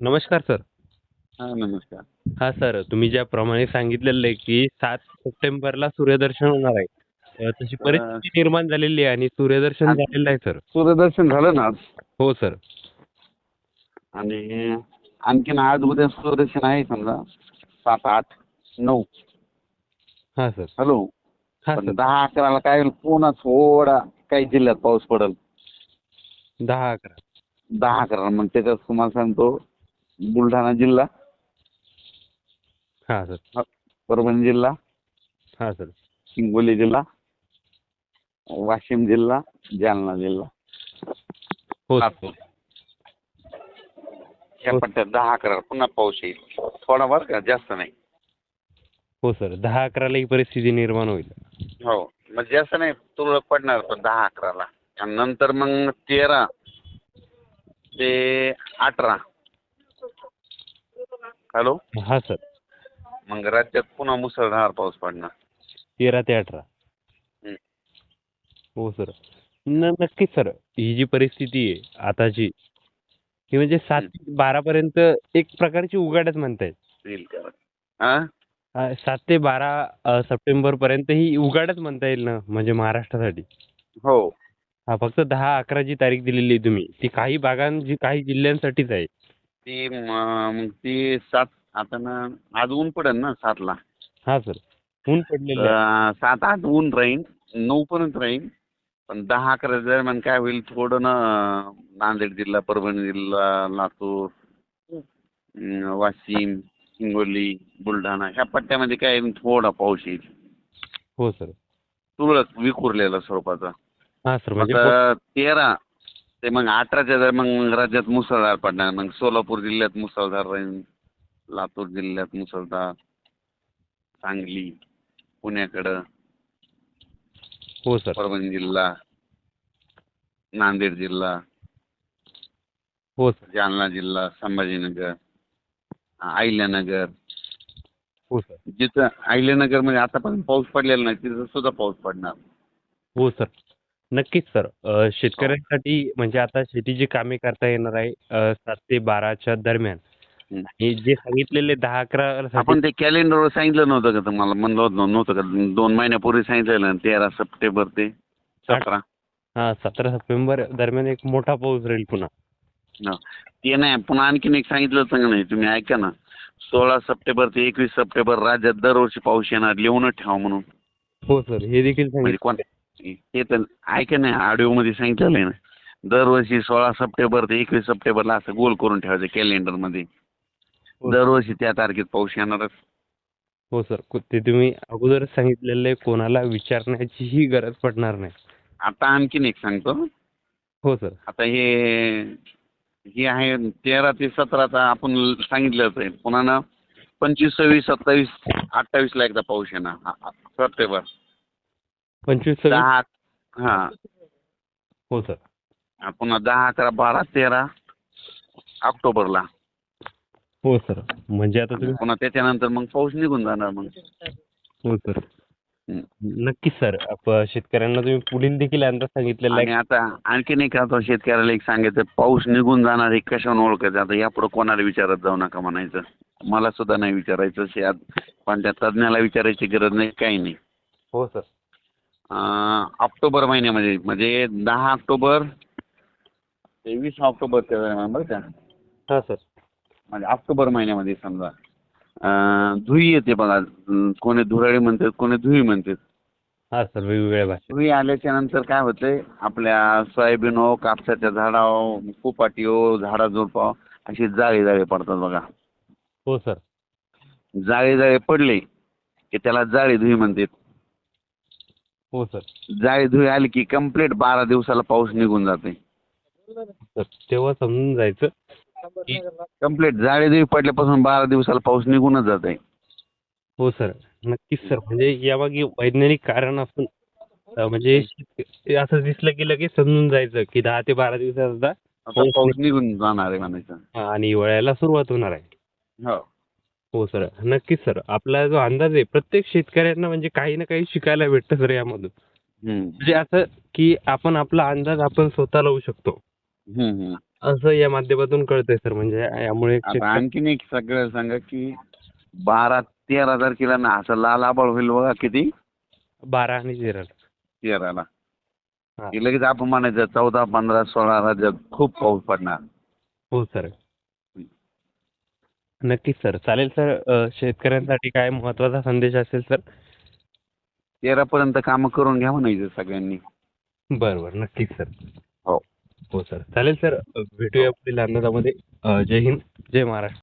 नमस्कार सर. हा नमस्कार. हा सर तुम्ही ज्याप्रमाणे सांगितलेलं आहे की सात सप्टेंबरला सूर्यदर्शन होणार आहे. अ, तशी परिस्थिती निर्माण झालेली आहे आणि सूर्यदर्शन झालेलं आहे सर. सूर्यदर्शन झालं ना आज? हो सर. आणि आणखीन आज उद्या सूर्यदर्शन आहे समजा. सात आठ नऊ. हा सर. हॅलो? हा पण सर. दहा अकराला काय होईल? पुन्हा थोडा काही जिल्ह्यात पाऊस पडेल. दहा अकरा. दहा अकरा मग त्याच्यात तुम्हाला सांगतो बुलढाणा जिल्हा. हा सर. परभणी जिल्हा. हा सर. हिंगोली जिल्हा. वाशिम जिल्हा जालना जिल्हा. हो लातूर. या हो. पट्ट्यात दहा अकरा पुन्हा पाऊस येईल. थोडा बरं का जास्त नाही? हो सर. दहा अकराला ही परिस्थिती निर्माण होईल. हो. मग जास्त नाही तुरळक पडणार पण दहा अकराला. आणि नंतर मग तेरा ते अठरा. हॅलो? हा सर. मग राज्यात पुन्हा मुसळधार पाऊस पडणार. तेरा ते अठरा. हं. सर. नक्कीच सर. ही जी परिस्थिती आहे आताची ही म्हणजे सात ते बारापर्यंत एक प्रकारची उघाडच म्हणता येईल हा सात ते बारा अ, सप्टेंबरपर्यंत ही उघाडच म्हणता येईल ना म्हणजे महाराष्ट्रासाठी. हो. हा फक्त दहा अकरा जी तारीख दिलेली आहे तुम्ही ती काही भागांची काही जिल्ह्यांसाठीच आहे. ती मग ती सात आता ना आज ऊन पडेल ना सातला. हा सर. ऊन पडलेलं आहे. अं, सात आठ ऊन राहील नऊ पर्यंत राहील पण दहा अकरा दरम्यान काय होईल थोडं ना नांदेड जिल्हा परभणी जिल्हा लातूर अं, वाशिम हिंगोली बुलढाणा ह्या पट्ट्यामध्ये काय होईल, थोडा पाऊस येईल. हो सर. तुरळक विखुरलेला स्वरूपाचा. हा सर म्हणजे आता तेरा ते मग अठराच्या दरम्यान राज्यात मुसळधार पडणार मग सोलापूर जिल्ह्यात मुसळधार राहील लातूर जिल्ह्यात मुसळधार सांगली पुण्याकडं हो सर. परभणी जिल्हा नांदेड जिल्हा हो सर. जालना जिल्हा संभाजीनगर अहिल्यानगर. हो सर. जिथं अहिल्यानगरमध्ये आतापर्यंत पाऊस पडलेला नाही तिथं सुद्धा पाऊस पडणार. हो सर. नक्कीच सर. अ, शेतकऱ्यांसाठी म्हणजे आता शेतीची कामे करता येणार आहे अ, सात ते बाराच्या दरम्यान. हं. आणि जे सांगितलेले दहा अकरा आपण ते कॅलेंडरवर सांगितलं नव्हतं का तुम्हाला? म्हणलं होतं नव्हतं का? दोन महिन्यापूर्वी सांगितलेलं ना तेरा सप्टेंबर ते सतरा. हा सतरा सप्टेंबर दरम्यान एक मोठा पाऊस राहील पुन्हा. ते नाही पुन्हा आणखीन एक सांगितलं होतं का नाही? तुम्ही ऐका ना. सोळा सप्टेंबर ते एकवीस सप्टेंबर राज्यात दरवर्षी पाऊस येणार लिहूनच ठेवा म्हणून. हो सर. हे देखील म्हणजे सांगितलं. कोण ते तर ऐका नाही ऑडिओमध्ये सांगितलेलं आहे ना. दरवर्षी सोळा सप्टेंबर ते एकवीस सप्टेंबरला असं गोल करून ठेवायचं कॅलेंडरमध्ये हो. दरवर्षी त्या तारखेत पाऊस येणारच हो सर ते तुम्ही अगोदरच सांगितलेलं कोणाला विचारण्याचीही गरज पडणार नाही. आता आणखीन एक सांगतो. हो सर. आता हे हे आहे तेरा ते सतराचा आपण सांगितलंच आहे. पुन्हा ना पंचवीस सव्वीस सत्तावीस अठ्ठावीसला एकदा पाऊस येणार. सप्टेंबर. पंचवीस दहा हां. हो सर. पुन्हा दहा अकरा बारा तेरा ऑक्टोबरला. हो सर. म्हणजे आता तुम्ही पुन्हा त्याच्यानंतर मग पाऊस निघून जाणार मग. हो सर. नक्कीच सर. शेतकऱ्यांना तुम्ही पुढील देखील अंदाज सांगितलेला आणि आहे आता आणखीन एक आता शेतकऱ्याला एक सांगायचं पाऊस निघून जाणार हे कशाने ओळखायचं? आता यापुढे कोणाला विचारत जाऊ नका म्हणायचं. मला सुद्धा नाही विचारायचं. पण त्या तज्ज्ञाला विचारायची गरज नाही काही नाही. हो सर. ऑक्टोबर महिन्यामध्ये म्हणजे दहा ऑक्टोबर ते वीस ऑक्टोबरच्या दरम्यान बरं का? हा सर. म्हणजे ऑक्टोबर महिन्यामध्ये समजा. अं, धुई येते बघा. अं, कोणी धुराळी म्हणतात कोणी धुई म्हणतात. हा सर वेगवेगळ्या भाषा धुई आल्याच्यानंतर काय होतंय? आपल्या सोयाबीन हो कापसाच्या झाडावर कुपाटी हो झाडाझुडपाव अशी जाळी जाळी पडतात बघा. हो सर. जाळी जाळी पडले की त्याला जाळी धुई म्हणतात. हो सर. जाळी धुई आली की कंप्लीट बारा दिवसाला पाऊस निघून जाते सर तेव्हा समजून जायचं की कंप्लीट जाळी धुई पडल्यापासून बारा दिवसाला पाऊस निघूनच जाते हो सर. नक्कीच सर. म्हणजे यामागे वैज्ञानिक कारण असून अं, म्हणजे ते असं दिसलं की लगेच समजून जायचं की दहा ते बारा दिवसात आता आता पाऊस निघून जाणार आहे म्हणायचं. आणि हिवाळ्याला सुरुवात होणार आहे. हो. हो सर नक्कीच सर. आपला जो अंदाज आहे प्रत्येक शेतकऱ्यांना म्हणजे काही ना काही शिकायला भेटतं सर यामधून. म्हणजे असं की आपण आपला अंदाज आपण स्वतः लावू शकतो. असं या माध्यमातून कळतंय सर म्हणजे यामुळे आणखीन एक सगळं सांगा की बारा तेरा तारखेला ना असं लाल आबाळ होईल बघा किती? बारा आणि तेरा. तेराला. हा. लगेच आपण म्हणायचं चौदा पंधरा सोळा राज्यात खूप पाऊस पडणार. हो सर. नक्कीच सर. चालेल सर. अ, शेतकऱ्यांसाठी काय महत्त्वाचा संदेश असेल सर? तेरा पर्यंत कामं करून घ्या म्हणायचं सगळ्यांनी. बरं बरं नक्कीच सर. हो. हो सर. चालेल सर. भेटूया पुढील अंदाजामध्ये. अ, जय हिंद. जय महाराष्ट्र.